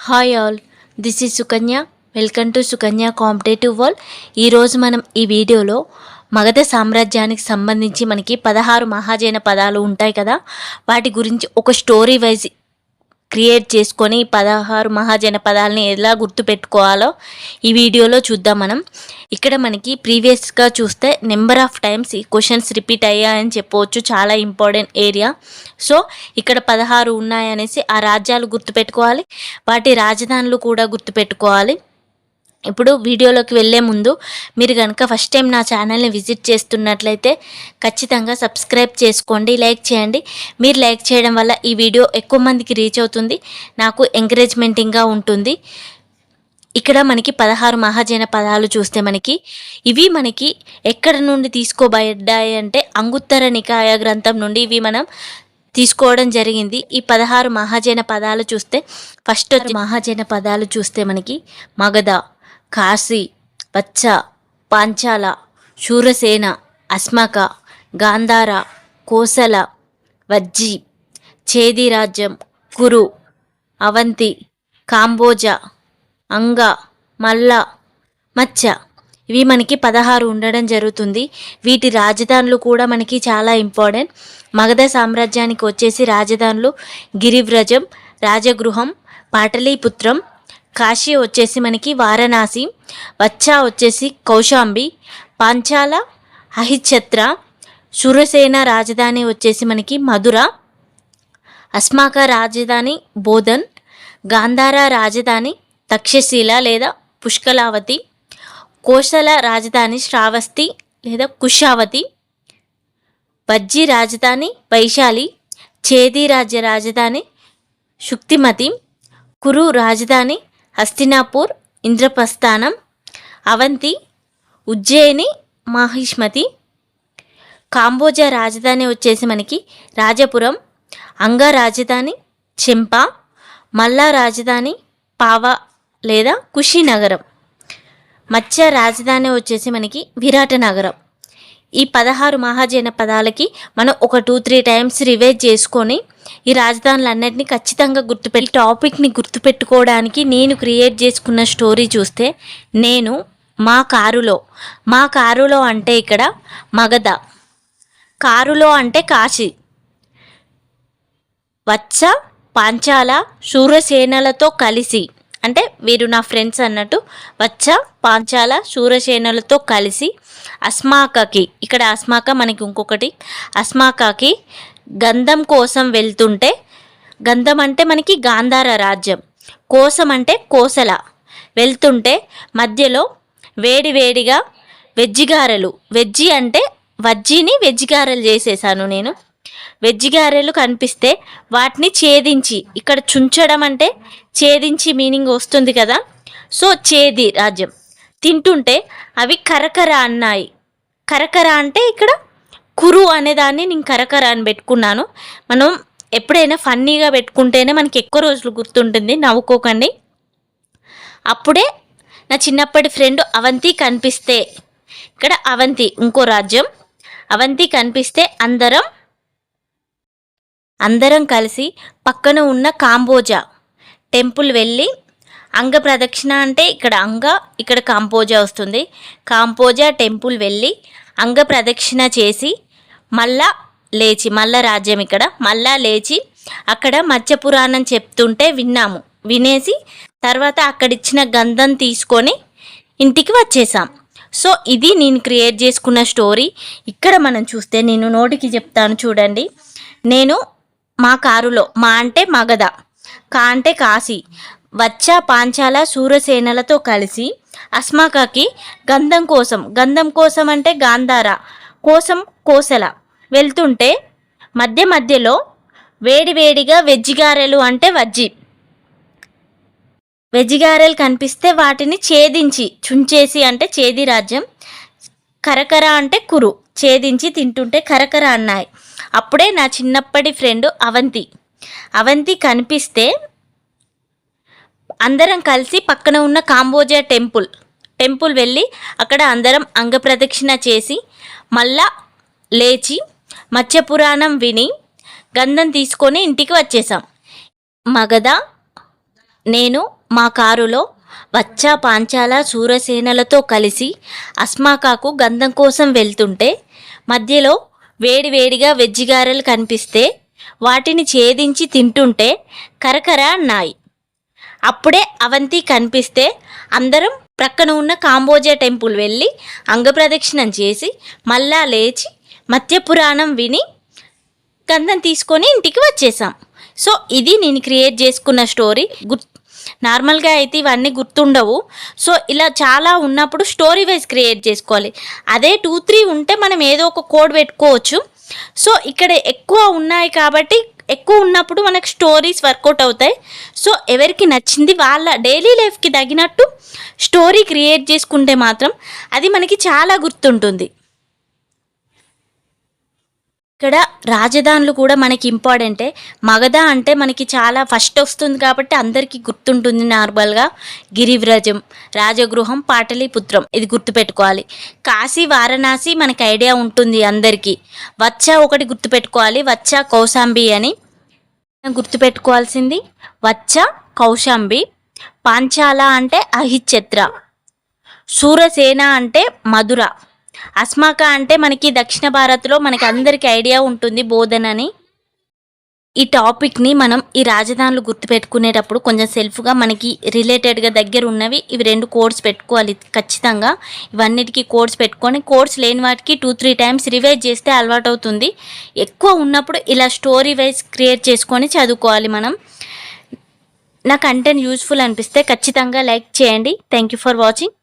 Hi all this is Sukanya welcome to Sukanya competitive wall ఈరోజు మనం ఈ వీడియోలో మగధ సామ్రాజ్యానికి సంబంధించి మనకి పదహారు మహాజైన పదాలు ఉంటాయి కదా. వాటి గురించి ఒక స్టోరీ వైజ్ క్రియేట్ చేసుకొని పదహారు మహాజనపదాలని ఎలా గుర్తుపెట్టుకోవాలో ఈ వీడియోలో చూద్దాం మనం. ఇక్కడ మనకి ప్రీవియస్గా చూస్తే నెంబర్ ఆఫ్ టైమ్స్ ఈ క్వశ్చన్స్ రిపీట్ అయ్యాయని చెప్పవచ్చు. చాలా ఇంపార్టెంట్ ఏరియా. సో ఇక్కడ పదహారు ఉన్నాయనేసి ఆ రాజ్యాలు గుర్తుపెట్టుకోవాలి. వాటి రాజధానులు కూడా గుర్తుపెట్టుకోవాలి. ఇప్పుడు వీడియోలోకి వెళ్ళే ముందు మీరు కనుక ఫస్ట్ టైం నా ఛానల్ని విజిట్ చేస్తున్నట్లయితే ఖచ్చితంగా సబ్స్క్రైబ్ చేసుకోండి లైక్ చేయండి. మీరు లైక్ చేయడం వల్ల ఈ వీడియో ఎక్కువ మందికి రీచ్ అవుతుంది నాకు ఎంకరేజ్మెంటింగ్గా ఉంటుంది. ఇక్కడ మనకి పదహారు మహాజన పదాలు చూస్తే మనకి ఇవి మనకి ఎక్కడ నుండి తీసుకోబడ్డాయి అంటే అంగుత్తర నికాయ గ్రంథం నుండి ఇవి మనం తీసుకోవడం జరిగింది. ఈ పదహారు మహాజన పదాలు చూస్తే ఫస్ట్ వచ్చి మహాజన పదాలు చూస్తే మనకి మగధ కాశీ పచ్చ పాంచాల శూరసేన అస్మక గాంధార కోసల వజ్జి చేది రాజ్యం కురు అవంతి కాంబోజ అంగ మల్ల మచ్చ. ఇవి మనకి పదహారు ఉండడం జరుగుతుంది. వీటి రాజధానులు కూడా మనకి చాలా ఇంపార్టెంట్. మగధ సామ్రాజ్యానికి వచ్చేసి రాజధానులు గిరివ్రజం రాజగృహం పాటలీపుత్రం కాశీ వచ్చేసి మనకి వారణాసి వచ్చా వచ్చేసి కౌశాంబి పాంచాల అహిఛత్ర శూరసేన రాజధాని వచ్చేసి మనకి మధుర అస్మాక రాజధాని బోధన్ గాంధార రాజధాని తక్షశీల లేదా పుష్కలావతి కోసల రాజధాని శ్రావస్తి లేదా కుషావతి బజ్జి రాజధాని వైశాలి చేది రాజ్య రాజధాని శుక్తిమతి కురు రాజధాని హస్తినాపూర్ ఇంద్రప్రస్థానం అవంతి ఉజ్జయిని మాహిష్మతి. కాంబోజా రాజధాని వచ్చేసి మనకి రాజపురం అంగ రాజధాని చెంప మల్లా రాజధాని పావా లేదా కుషినగరం. మత్స్య రాజధాని వచ్చేసి మనకి విరాట నగరం ఈ పదహారు మహాజన పదాలకి మనం ఒక టూ త్రీ టైమ్స్ రివైజ్ చేసుకొని ఈ రాజధానులన్నింటినీ ఖచ్చితంగా గుర్తుపెట్టి టాపిక్ని గుర్తుపెట్టుకోవడానికి నేను క్రియేట్ చేసుకున్న స్టోరీ చూస్తే నేను మా కారులో మా కారులో అంటే ఇక్కడ మగధ కారులో అంటే కాశీ వచ్చ పాంచాల శూరసేనలతో కలిసి అంటే వీరు నా ఫ్రెండ్స్ అన్నట్టు వచ్చ పాంచాల శూరసేనలతో కలిసి అస్మాకకి ఇక్కడ అస్మాక మనకి ఇంకొకటి అస్మాకకి గంధం కోసం వెళ్తుంటే గంధం అంటే మనకి గాంధార రాజ్యం కోసం అంటే కోసల వెళ్తుంటే మధ్యలో వేడి వేడిగా వెజ్జిగారెలు వెజ్జి అంటే వజ్జీని వెజ్జిగారలు చేసేసాను నేను. వెజ్ గారెలు కనిపిస్తే వాటిని ఛేదించి ఇక్కడ చుంచడం అంటే ఛేదించి మీనింగ్ వస్తుంది కదా. సో చేది రాజ్యం. తింటుంటే అవి కరకర అన్నాయి. కరకర అంటే ఇక్కడ కురు అనేదాన్ని నేను కరకర అని పెట్టుకున్నాను. మనం ఎప్పుడైనా ఫన్నీగా పెట్టుకుంటేనే మనకి ఎక్కువ రోజులు గుర్తుంటుంది నవ్వుకోకండి. అప్పుడే నా చిన్నప్పటి ఫ్రెండ్ అవంతి కనిపిస్తే ఇక్కడ అవంతి ఇంకో రాజ్యం. అవంతి కనిపిస్తే అందరం అందరం కలిసి పక్కన ఉన్న కాంబోజా టెంపుల్ వెళ్ళి అంగ ప్రదక్షిణ అంటే ఇక్కడ అంగ ఇక్కడ కాంపోజా వస్తుంది. కాంపోజా టెంపుల్ వెళ్ళి అంగ ప్రదక్షిణ చేసి మళ్ళా లేచి మళ్ళా రాజ్యం ఇక్కడ మళ్ళా లేచి అక్కడ మత్స్య పురాణం చెప్తుంటే విన్నాము. వినేసి తర్వాత అక్కడిచ్చిన గంధం తీసుకొని ఇంటికి వచ్చేసాం. సో ఇది నేను క్రియేట్ చేసుకున్న స్టోరీ. ఇక్కడ మనం చూస్తే నేను నోటికి చెప్తాను చూడండి. నేను మా కారులో మా అంటే మగధ కా అంటే కాశీ. వచ్చా పాంచాల సూర్యసేనలతో కలిసి అస్మాకాకి గంధం కోసం గంధం కోసం అంటే గాంధార కోసం కోసల వెళ్తుంటే మధ్య మధ్యలో వేడివేడిగా వెజ్జిగారెలు అంటే వజ్జి. వెజ్జిగారెలు కనిపిస్తే వాటిని ఛేదించి చుంచేసి అంటే చేది రాజ్యం కరకర అంటే కురు ఛేదించి తింటుంటే కరకర అన్నాయి. అప్పుడే నా చిన్నప్పటి ఫ్రెండ్ అవంతి. అవంతి కనిపిస్తే అందరం కలిసి పక్కన ఉన్న కాంబోజా టెంపుల్ టెంపుల్ వెళ్ళి అక్కడ అందరం అంగప్రదక్షిణ చేసి మళ్ళా లేచి మత్స్యపురాణం విని గంధం తీసుకొని ఇంటికి వచ్చేసాం మగధ నేను మా కారులో వచ్చా పాంచాల సూరసేనలతో కలిసి అస్మాకాకు గంధం కోసం వెళ్తుంటే మధ్యలో వేడివేడిగా వెజ్జి గారెలు కనిపిస్తే వాటిని ఛేదించి తింటుంటే కరకర అన్నాయి. అప్పుడే అవంతి కనిపిస్తే అందరం ప్రక్కన ఉన్న కాంబోజా టెంపుల్ వెళ్ళి అంగప్రదక్షిణం చేసి మళ్ళా లేచి మత్స్యపురాణం విని గంధం తీసుకొని ఇంటికి వచ్చేసాం. సో ఇది నేను క్రియేట్ చేసుకున్న స్టోరీ. గుర్తు నార్మల్గా అయితే ఇవన్నీ గుర్తుండవు. సో ఇలా చాలా ఉన్నప్పుడు స్టోరీ వైజ్ క్రియేట్ చేసుకోవాలి. అదే టూ త్రీ ఉంటే మనం ఏదో ఒక కోడ్ పెట్టుకోవచ్చు. సో ఇక్కడ ఎక్కువ ఉన్నాయి కాబట్టి ఎక్కువ ఉన్నప్పుడు మనకు స్టోరీస్ వర్కౌట్ అవుతాయి. సో ఎవరికి నచ్చింది వాళ్ళ డైలీ లైఫ్కి తగినట్టు స్టోరీ క్రియేట్ చేసుకుంటే మాత్రం అది మనకి చాలా గుర్తుంటుంది. ఇక్కడ రాజధానులు కూడా మనకి ఇంపార్టెంటే. మగధ అంటే మనకి చాలా ఫస్ట్ వస్తుంది కాబట్టి అందరికీ గుర్తుంటుంది నార్మల్గా గిరివ్రజం రాజగృహం పాటలీపుత్రం. ఇది గుర్తుపెట్టుకోవాలి. కాశీ వారణాసి మనకి ఐడియా ఉంటుంది అందరికీ. వచ్చ ఒకటి గుర్తుపెట్టుకోవాలి. వచ్చ కౌశాంబి అని గుర్తుపెట్టుకోవాల్సింది. వచ్చ కౌశాంబి. పాంచాల అంటే అహిచ్చత్ర సూరసేన అంటే మధుర. అస్మాక అంటే మనకి దక్షిణ భారత్లో మనకి అందరికీ ఐడియా ఉంటుంది బోధన్ అని. ఈ టాపిక్ని మనం ఈ రాజధానులు గుర్తుపెట్టుకునేటప్పుడు కొంచెం సెల్ఫ్గా మనకి రిలేటెడ్గా దగ్గర ఉన్నవి ఇవి రెండు కోడ్స్ పెట్టుకోవాలి ఖచ్చితంగా. ఇవన్నిటికీ కోడ్స్ పెట్టుకొని కోడ్స్ లేని వాటికి టూ త్రీ టైమ్స్ రివైజ్ చేస్తే అలవాటు అవుతుంది. ఎక్కువ ఉన్నప్పుడు ఇలా స్టోరీ వైజ్ క్రియేట్ చేసుకొని చదువుకోవాలి మనం. నా కంటెంట్ యూస్ఫుల్ అనిపిస్తే ఖచ్చితంగా లైక్ చేయండి. Thank you for watching